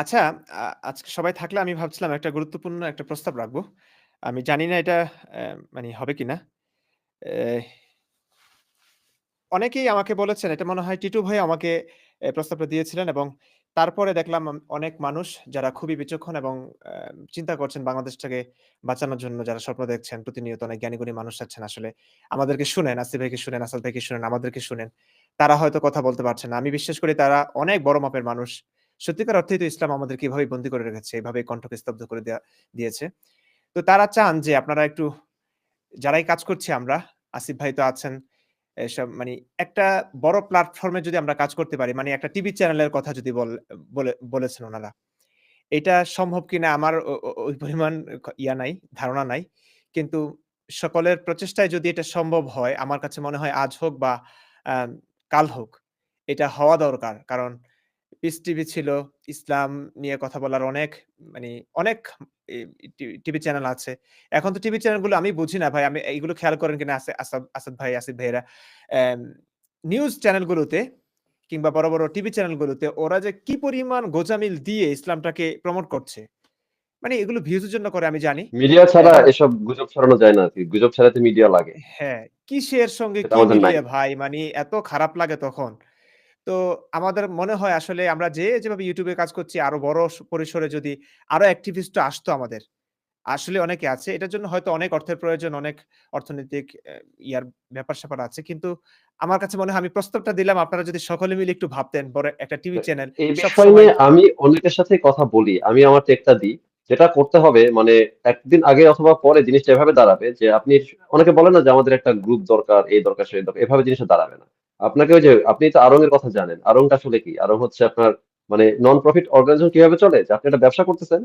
আচ্ছা, আজকে সবাই থাকলে আমি ভাবছিলাম একটা গুরুত্বপূর্ণ একটা প্রস্তাব রাখব। আমি জানি না এটা মানি হবে কিনা। এহ অনেকেই আমাকে বলেছেন, এটা মনে হয় টিটু ভাই আমাকে প্রস্তাবটা দিয়েছিলেন এবং তারপরে দেখলাম অনেক মানুষ যারা খুবই বিচক্ষণ এবং চিন্তা করছেন বাংলাদেশটাকে বাঁচানোর জন্য যারা স্বপ্ন দেখছেন, প্রতিনিয়ত অনেক জ্ঞানী-গুণী মানুষ আছেন আসলে। আমাদেরকে শুনেন, আসিফ ভাইকে শুনেন, আসাদ ভাইকে শুনেন, আমাদেরকে শুনেন। তারা হয়তো কথা বলতে পারছেন না। আমি বিশ্বাস করি তারা অনেক বড় মাপের মানুষ। সত্যিকার অর্থেই তো ইসলাম আমাদেরকে এভাবেই বন্দী করে রেখেছে। এভাবেই কণ্ঠকে স্তব্ধ করে দেয়া দিয়েছে। তো তারা চান যে আপনারা একটু যারাই কাজ করছি আমরা, আসিফ ভাই তো আছেন। এসব মানে একটা বড় প্ল্যাটফর্মে যদি আমরা কাজ করতে পারি, মানে একটা টিভি চ্যানেলের কথা যদি বল বলে বলেছেন ওনারা এটা সম্ভব কিনা আমার ওই পরিমাণ ইয়া নাই, ধারণা নাই। কিন্তু সকলের প্রচেষ্টায় যদি এটা সম্ভব হয়, আমার কাছে মনে হয় আজ হোক বা কাল হোক, এটা হওয়া দরকার। কারণ পিস টিভি ছিল, ইসলাম নিয়ে কথা বলার অনেক মানে অনেক টিভি চ্যানেল আছে। এখন তো টিভি চ্যানেলগুলো আমি বুঝি না ভাই। আমি এইগুলো খেয়াল করেন কিনা আসে আসাদ আসাদ ভাই, আসিফ ভাইয়েরা। নিউজ চ্যানেলগুলোতে কিংবা বড়, বড় টিভি চ্যানেলগুলোতে ওরা যে কি পরিমাণ গোজামিল দিয়ে ইসলামটাকে প্রমোট করছে। মানে এগুলো ভিউজের জন্য করে আমি জানি। মিডিয়া ছাড়া এসব গুজব ছড়ানো যায় না। গুজব ছড়াতে মিডিয়া লাগে। হ্যাঁ, কিসের সঙ্গে কি। মিলিয়ে ভাই মানে এত খারাপ লাগে তখন। তো আমাদের মনে হয় আসলে আমরা যে যেভাবে এ কাজ করছি আরও বড় পরিসরে যদি আরও অ্যাক্টিভিস্ট আসতো আমাদের। আসলে অনেকে আছে। এটার জন্য হয়তো অনেক অর্থের প্রয়োজন, অনেক অর্থনৈতিক ইয়ার ব্যাপার-স্যাপার আছে। কিন্তু আমার কাছে মনে হয় আমি প্রস্তাবটা দিলাম আপনারা যদি সকলে মিলে একটু ভাবতেন বড় একটা টিভি চ্যানেল এই বিষয় নিয়ে আমি অনেকের সাথেই কথা বলি। আমি আমার টেকটা দিই। যেটা করতে হবে মানে একদিন আগে অথবা পরে জিনিসটা এভাবে দাঁড়াবে যে আপনি অনেকে বলে না যে আমাদের একটা গ্রুপ দরকার, এই দরকার, সেই দরকার। এভাবে জিনিসটা দাঁড়াবে না। আপনাকে ওই যে আপনি তো আড়ং এর কথা জানেন। আড়ংটা আসলে কি? আড়ং হচ্ছে আপনার মানে নন প্রফিট অর্গানাইজেশন কীভাবে চলে? যে আপনি একটা ব্যবসা করতেছেন,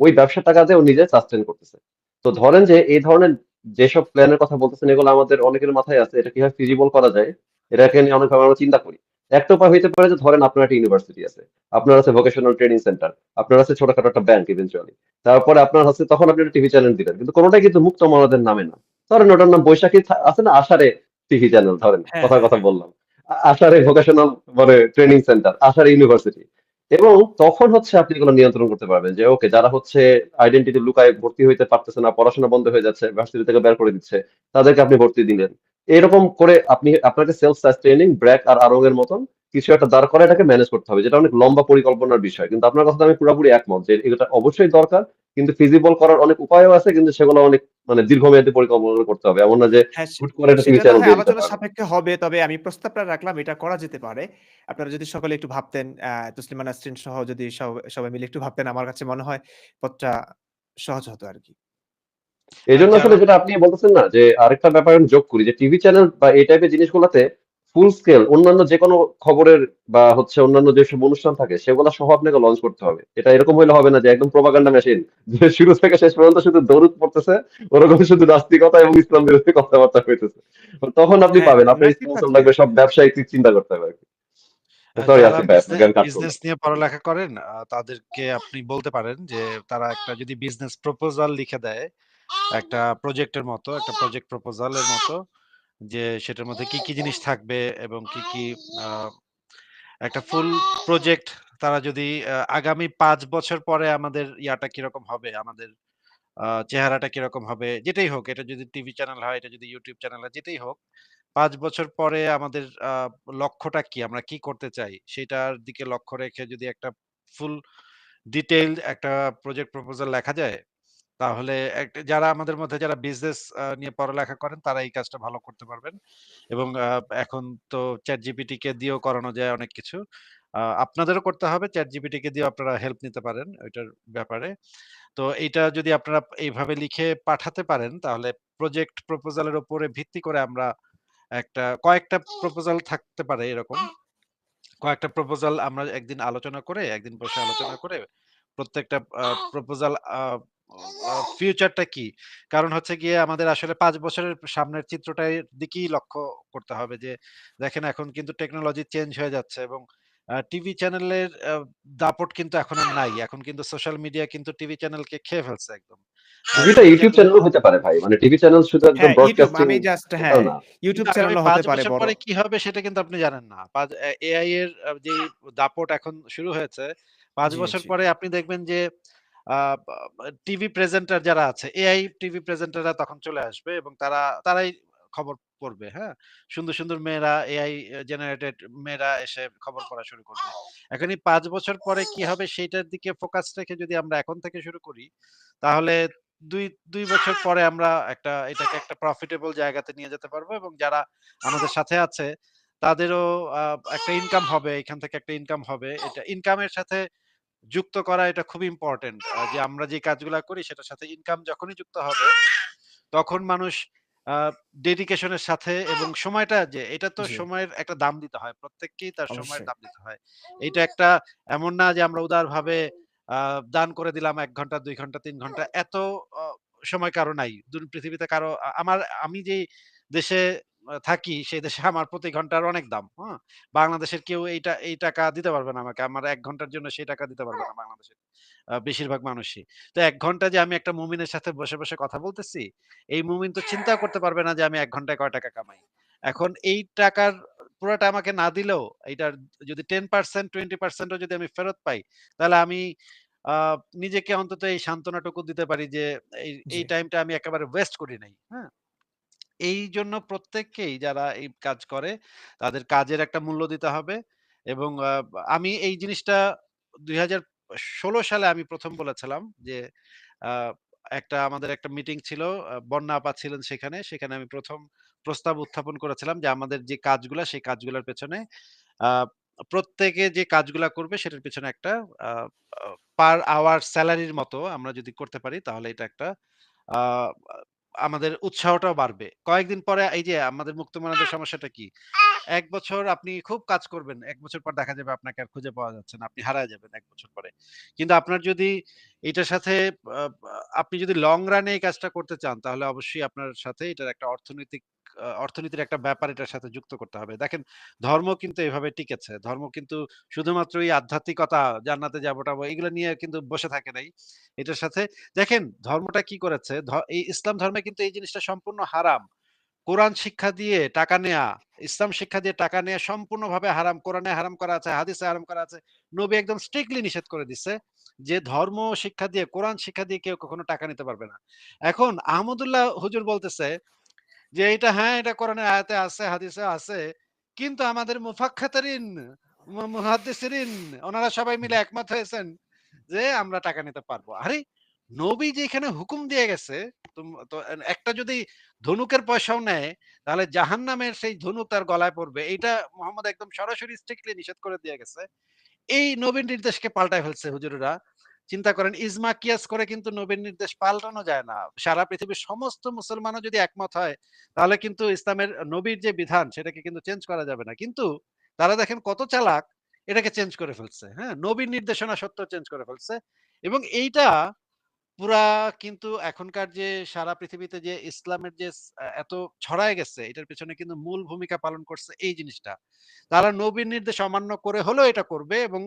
ওই ব্যবসার টাকা দিয়ে ও নিজে সাস্টেইন করতেছে। তো ধরেন যে এই ধরনের যেসব প্ল্যান এর কথা বলতেছেন এগুলো আমাদের অনেকের মাথায় আছে। এটা কীভাবে ফিজিবল করা যায়? এটাকে নিয়ে অনেকভাবে আমরা চিন্তা করি। একটা উপায় হইতে পারে যে ধরেন আপনার একটা ইউনিভার্সিটি আছে। আপনার আছে ভোকেশনাল ট্রেনিং সেন্টার। আপনার আছে ছোটখাটো একটা ব্যাংক ইভেনচুয়ালি। তারপরে আপনার হচ্ছে তখন আপনি একটা টিভি চ্যানেল দিলেন। কিন্তু কোনোটাই কিন্তু মুক্ত মনাদের নামে না। ধরেন ওটার নাম বৈশাখী আছে না আষাঢ়ে টিভি চ্যানেল ধরেন। হ্যাঁ, হ্যাঁ, কথা হ্যাঁ। বললাম। আ আষাঢ়ে ভোকেশনাল মানে ট্রেনিং সেন্টার, আষাঢ়ে ইউনিভার্সিটি। এবং তখন হচ্ছে আপনি এগুলো নিয়ন্ত্রণ করতে পারবেন যে ওকে যারা হচ্ছে আইডেন্টিটি লুকায় ভর্তি হইতে পারতেছে না, পড়াশোনা বন্ধ হয়ে যাচ্ছে, ভার্সিটি থেকে বের করে দিচ্ছে। তাদেরকে আপনি ভর্তি দিলেন। এরকম করে আপনি আপনাকে সেলফ ট্রেনিং ব্র্যাক আর আড়ং এর মতন কিছু একটা দাঁড় করায় এটাকে ম্যানেজ করতে হবে। যেটা অনেক লম্বা পরিকল্পনার বিষয়। কিন্তু আপনার কথাতে আমি পুরাপুরি একমত যে এটা অবশ্যই দরকার। কিন্তু ফিজিবল করার অনেক উপায়ও আছে। কিন্তু সেগুলো অনেক মানে দীর্ঘমেয়াদী পরিকল্পনা করতে হবে। এমন না যে হ্যাঁ, হুট করে একটা টিভি চ্যানেল আলোচনা সাপেক্ষে হবে। তবে আমি প্রস্তাবটা রাখলাম এটা করা যেতে পারে। আপনারা যদি সকলে একটু ভাবতেন তসলিমা নাসরিন সহ যদি সব সবাই মিলে একটু ভাবতেন আমার কাছে মনে হয় পথটা সহজ হতো। আর এজন্য আসলে যেটা আপনি বলতেছেন না যে আরেকটা ব্যাপার আমি যোগ করি যে টিভি চ্যানেল বা এই টাইপের জিনিসগুলাতে ফুল স্কেল অন্যান্য যেকোনো খবরের বা হচ্ছে অন্যান্য যেসব অনুষ্ঠান থাকে সেগুলা সহ আপনাকে লঞ্চ করতে হবে। এটা এরকম হইলে হবে না যে একদম প্রোপাগান্ডা মেশিন যে শুরু থেকে শেষ পর্যন্ত শুধু দরুদ পড়তেছে, ওরকম শুধু নাস্তিকতা এবং ইসলাম বিরোধী কথাবার্তা হইতেছে। তখন আপনি হ্যাঁ, পাবেন। আপনার নাস্তিক স্পন্সর লাগবে সব ব্যবসায়িক চিন্তা করতে হবে আরকি। আ সরি যারা আসিফ ভাই বিজনে আপনাকে আমি কাট করলাম। বিজনেস নিয়ে পড়ালেখা করেন তাদেরকে আপনি বলতে পারেন যে তারা একটা যদি বিজনেস প্রপোজাল লিখে দেয়, একটা প্রজেক্টের মতো, একটা প্রজেক্ট প্রপোজাল এর মতো যে সেটার মধ্যে কি, কি জিনিস থাকবে এবং কি, কি একটা ফুল প্রজেক্ট তারা যদি আগামী পাঁচ বছর পরে আমাদের ইয়াটা কীরকম হবে, আমাদের চেহারাটা কীরকম হবে, যেটাই হোক এটা যদি টিভি চ্যানেল হয়, এটা যদি ইউটিউব চ্যানেল হয়, যেটাই হোক পাঁচ বছর পরে আমাদের লক্ষ্যটা কি? আমরা কি করতে চাই? সেটার দিকে লক্ষ্য রেখে যদি একটা ফুল ডিটেইলড একটা প্রজেক্ট প্রপোজাল লেখা যায়, তাহলে যারা আমাদের মধ্যে যারা বিজনেস নিয়ে পড়ালেখা করেন তারা এই কাজটা ভালো করতে পারবেন। এবং আ এখন তো ChatGPT কে দিয়েও করানো যায় অনেক কিছু। আ আপনাদেরও করতে হবে ChatGPT কে দিয়েও আপনারা হেল্প নিতে পারেন ওইটার ব্যাপারে। তো এইটা যদি আপনারা এইভাবে লিখে পাঠাতে পারেন তাহলে প্রজেক্ট প্রপোজালের উপরে ভিত্তি করে আমরা একটা কয়েকটা প্রপোজাল থাকতে পারে এরকম। কয়েকটা প্রপোজাল আমরা একদিন আলোচনা করে, একদিন বসে আলোচনা করে প্রত্যেকটা প্রপোজাল ফিউচারটা কি? কারণ হচ্ছে গিয়ে আমাদের আসলে পাঁচ বছরের সামনের চিত্রটার দিকেই লক্ষ্য করতে হবে যে দেখেন এখন কিন্তু টেকনোলজি চেঞ্জ হয়ে যাচ্ছে এবং টিভি চ্যানেলের দাপট কিন্তু এখন নাই। এখন কিন্তু সোশ্যাল মিডিয়া কিন্তু টিভি চ্যানেলকে খেয়ে ফেলছে একদম। টিভিটা ইউটিউব চ্যানেল হতে পারে ভাই। মানে টিভি চ্যানেল শুধু একদম হ্যাঁ, ব্রডকাস্টিং আমি জাস্ট হ্যাঁ, না। YouTube কিন্তু আগামী চ্যানেলও ৫ হতে পারে বছর বড়। পরে কি হবে সেটা কিন্তু আপনি জানেন না। এআই এর যেই দাপট এখন শুরু হয়েছে, ৫ জি, বছর পরে আপনি দেখবেন যে টিভি প্রেজেন্টার যারা আছে, এআই টিভি প্রেজেন্টাররা তখন চলে আসবে এবং তারা তারাই খবর পড়বে, হ্যাঁ? সুন্দর, সুন্দর মেয়েরা এআই জেনারেটেড মেয়েরা এসে খবর পড়া শুরু করবে। এখন এই ৫ বছর পরে কি হবে সেইটার দিকে ফোকাস রেখে যদি আমরা এখন থেকে শুরু করি, তাহলে ২ ২ বছর পরে আমরা একটা এটাকে একটা প্রফিটেবল জায়গাতে নিয়ে যেতে পারব এবং যারা আমাদের সাথে আছে তাদেরও একটা ইনকাম হবে। এখান থেকে একটা ইনকাম হবে। এটা ইনকামের সাথে যুক্ত করা এটা খুব ইম্পোর্টেন্ট। যে আমরা যে কাজগুলা করি সেটার সাথে ইনকাম যখনই যুক্ত হবে, তখন মানুষ আ ডেডিকেশন এর সাথে এবং সময়টা যে এটা তো সময়ের একটা দাম দিতে হয়। প্রত্যেককেই তার সময়ের দাম দিতে হয়। এটা একটা এমন না যে আমরা উদারভাবে দান করে দিলাম ১ ঘণ্টা, ২ ঘণ্টা, ৩ ঘণ্টা। এত সময় কারও নাই। পৃথিবীতে কারও আমার আমি যেই দেশে থাকি সেই দেশে আমার প্রতি ঘণ্টার অনেক দাম। হ্যাঁ? বাংলাদেশের কেউ এইটা এই টাকা দিতে পারবে না আমাকে। আমার এক ঘণ্টার জন্য সেই টাকা দিতে পারবে না বাংলাদেশের বেশিরভাগ মানুষই। তো এক ঘণ্টা যে আমি একটা মুমিনের সাথে বসে, বসে কথা বলতেছি, এই মুমিন তো চিন্তা করতে পারবে না যে আমি এক ঘন্টায় কয় টাকা কামাই। এখন এই টাকার পুরাটা আমাকে না দিলেও এইটার যদি 10% 20% ও যদি আমি ফেরত পাই, তাহলে আমি নিজেকে অন্তত এই সান্ত্বনাটুকু দিতে পারি যে। এই টাইমটা আমি একেবারে ওয়েস্ট করি নাই। হ্যাঁ? এইজন্য প্রত্যেককেই যারা এই কাজ করে, তাদের কাজের একটা মূল্য দিতে হবে এবং আমি এই জিনিসটা ২০১৬ সালে আমি প্রথম বলেছিলাম যে একটা আমাদের একটা মিটিং ছিল। বন্যা আপা ছিলেন সেখানে। সেখানে আমি প্রথম প্রস্তাব উত্থাপন করেছিলাম যে, আমাদের যে কাজগুলা, সেই কাজগুলোর পেছনে প্রত্যেকে যে কাজগুলা করবে, সেটার পেছনে একটা পার আওয়ার স্যালারির মতো আমরা যদি করতে পারি, তাহলে এটা একটা আমাদের উৎসাহটাও বাড়বে। কয়েকদিন পরে এই যে আমাদের মুক্ত মুক্তমনাদের সমস্যাটা কি? এক বছর আপনি খুব কাজ করবেন। এক বছর পর দেখা যাবে আপনাকে আর খুঁজে পাওয়া যাচ্ছে না। আপনি হারায় যাবেন এক বছর পরে। কিন্তু আপনার যদি এটার সাথে আপনি যদি লং রানে এই কাজটা করতে চান তাহলে অবশ্যই আপনার সাথে এটার একটা অর্থনৈতিক অর্থনীতির একটা ব্যাপার এটার সাথে যুক্ত করতে হবে। দেখেন ধর্ম কিন্তু এভাবে টিকেছে। ধর্ম কিন্তু শুধুমাত্র এই আধ্যাত্মিকতা, জান্নাতে যাবো-টাবো এগুলো নিয়ে কিন্তু বসে থাকে নাই। এটার সাথে দেখেন ধর্মটা কি করেছে? এই ইসলাম ধর্মে কিন্তু এই জিনিসটা সম্পূর্ণ হারাম। কোরআন শিক্ষা দিয়ে টাকা নেয়া, ইসলাম শিক্ষা দিয়ে টাকা নেয়া সম্পূর্ণভাবে হারাম। কোরআনে হারাম করা আছে, হাদিসে হারাম করা আছে। নবী একদম স্ট্রিক্টলি নিষেধ করে দিছে যে ধর্ম শিক্ষা দিয়ে, কোরআন শিক্ষা দিয়ে কেউ কখনো টাকা নিতে পারবে না। এখন আহমদুল্লাহ হুজুর বলতেছে যে এটা হ্যাঁ, এটা কোরআনের আয়াতে আছে, হাদিসে আছে। কিন্তু আমাদের মুফাক্কাতারিন, মু মুহাদ্দিসিরিন ওনারা সবাই মিলে একমত হয়েছেন যে আমরা টাকা নিতে পারব। আরে নবী যেখানে হুকুম দিয়ে গেছে তো একটা যদি ধনুকের পয়সাও নেয় তাহলে জাহান্নামের সেই ধনুক তার গলায় পড়বে। এইটা মোহাম্মদ একদম সরাসরি স্ট্রিক্টলি নিষেধ করে দিয়ে গেছে। এই নবীর নির্দেশকে পাল্টায় ফেলছে হুজুরেরা। চিন্তা করেন ইজমা কিয়াস করে কিন্তু নবীর নির্দেশ পাল্টানো যায় না। সারা পৃথিবীর সমস্ত মুসলমানও যদি একমত হয়, তাহলে কিন্তু ইসলামের নবীর যে বিধান, সেটাকে কিন্তু চেঞ্জ করা যাবে না। কিন্তু তারা দেখেন কত চালাক, এটাকে চেঞ্জ করে ফেলছে। হ্যাঁ? নবীর নির্দেশনা সত্ত্বেও চেঞ্জ করে ফেলছে। এবং এইটা পুরা কিন্তু এখনকার যে সারা পৃথিবীতে যে ইসলামের যে এত ছড়ায় গেছে, এটার পেছনে কিন্তু মূল ভূমিকা পালন করছে এই জিনিসটা। তারা নবীর নির্দেশ অমান্য করে হলেও এটা করবে এবং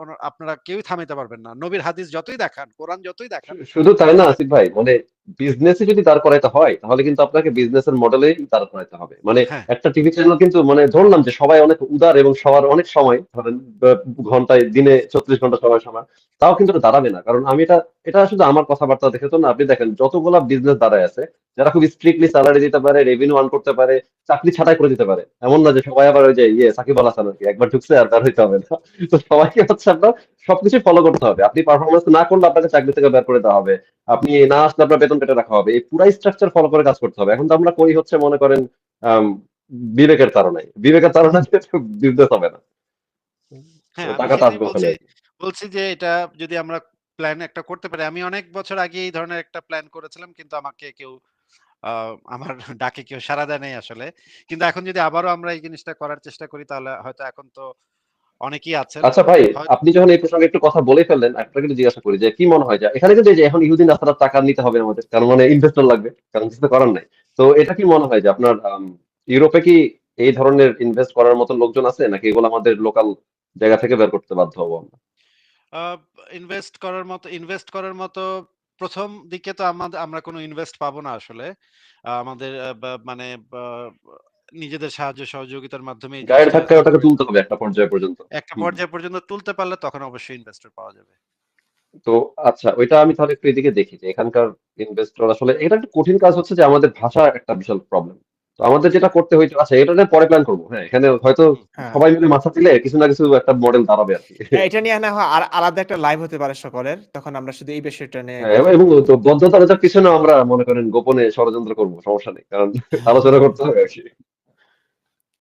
অন আপনারা কেউই থামাইতে পারবেন না। নবীর হাদিস যতই দেখান, কোরআন যতই দেখান শুধু তাই না আসিফ ভাই, মানে বিজনেসই যদি দাঁড় করাইতে হয়, তাহলে কিন্তু আপনাকে বিজনেসের মডেলেই দাঁড় করাইতে হবে। মানে হ্যাঁ। একটা টিভি চ্যানেল কিন্তু মানে ধরলাম যে সবাই অনেক উদার এবং সবার অনেক সময় ধরেন ঘন্টায় দিনে ৩৬ ঘণ্টা সবার সময়। তাও কিন্তু এটা দাঁড়াবে না। কারণ আমি এটা এটা শুধু আমার কথাবার্তা দেখে তো না, আপনি দেখেন যতগুলা বিজনেস দাঁড়ায় আছে, যারা খুব স্ট্রিক্টলি সেলারি দিতে পারে, রেভিনিউ আর্ন করতে পারে, চাকরি ছাঁটাই করে দিতে পারে। এমন না যে সবাই আবার ওই যে ইয়ে সাকিব আল হাসান আরকি। একবার ঢুকছে আর বের হইতে হবে না। তো সবাইকে হচ্ছে আপনার সবকিছু ফলো করতে হবে। আপনি পারফরমেন্স না করলে আপনাকে চাকরি থেকে বের করে দেওয়া হবে। আপনি না আসলে আপনার বেতন কেটে রাখা হবে। এই পুরা স্ট্রাকচার ফলো করে কাজ করতে হবে। এখন তো আমরা করি হচ্ছে মনে করেন বিবেকের তাড়নায়। বিবেকের তাড়না দিয়ে তো বিজনেস হবে না। হ্যাঁ, টাকাটা আসবে বলছি ওখানে। বলছি যে এটা যদি আমরা প্ল্যান একটা করতে পারি। আমি অনেক বছর আগে এই ধরনের একটা প্ল্যান করেছিলাম কিন্তু আমাকে কেউ আমার ডাকে কেউ সাড়া দেয় নাই আসলে। কিন্তু এখন যদি আবারও আমরা এই জিনিসটা করার চেষ্টা করি তাহলে হয়তো এখন তো অনেকেই আছেন। আচ্ছা ভাই, আপনি যখন এই প্রসঙ্গে একটু কথা বলেই ফেললেন, একটা কিন্তু জিজ্ঞাসা করি যে কি মনে হয় যে এখানে কিন্তু এই যে এখন ইহুদি নাসারার টাকা নিতে হবে আমাদের। কারণ মানে ইনভেস্টর লাগবে। কারণ কিছু তো করার নাই। তো এটা কি মনে হয় যে আপনার ইউরোপে কি এই ধরনের ইনভেস্ট করার মতো লোকজন আছে? নাকি এগুলো আমাদের লোকাল জায়গা থেকে বের করতে বাধ্য হব আমরা? ইনভেস্ট করার মতো ইনভেস্ট করার মতো প্রথম দিকে তো আমাদ আমরা কোনো ইনভেস্ট পাবো না আসলে। আমাদের মানে নিজেদের সাহায্য সহযোগিতার মাধ্যমে গায়ের ধাক্কায় ওটাকে তুলতে হবে একটা পর্যায় পর্যন্ত। একটা। পর্যায় পর্যন্ত তুলতে পারলে তখন অবশ্যই ইনভেস্টর পাওয়া যাবে। তো আচ্ছা ওইটা আমি তাহলে একটু এদিকে দেখি যে এখানকার ইনভেস্টর আসলে এটা একটা কঠিন কাজ হচ্ছে যে আমাদের ভাষা একটা বিশাল প্রবলেম। তো আমাদের যেটা করতে হইতো আচ্ছা এটা নিয়ে পরে প্ল্যান করব। হ্যাঁ, এখানে হয়তো হ্যাঁ। সবাই মিলে মাথা দিলে কিছু না কিছু একটা মডেল দাঁড়াবে আরকি। হ্যাঁ, এটা নিয়ে না হয় আর আলাদা একটা লাইভ হতে পারে সকলের। তখন আমরা শুধু এই বিষয়টা নিয়ে হ্যাঁ, এবং তো বদ্ধতার পিছনেও আমরা মনে করেন গোপনে ষড়যন্ত্র করব সমস্যা নেই। কারণ আলোচনা করতে হবে।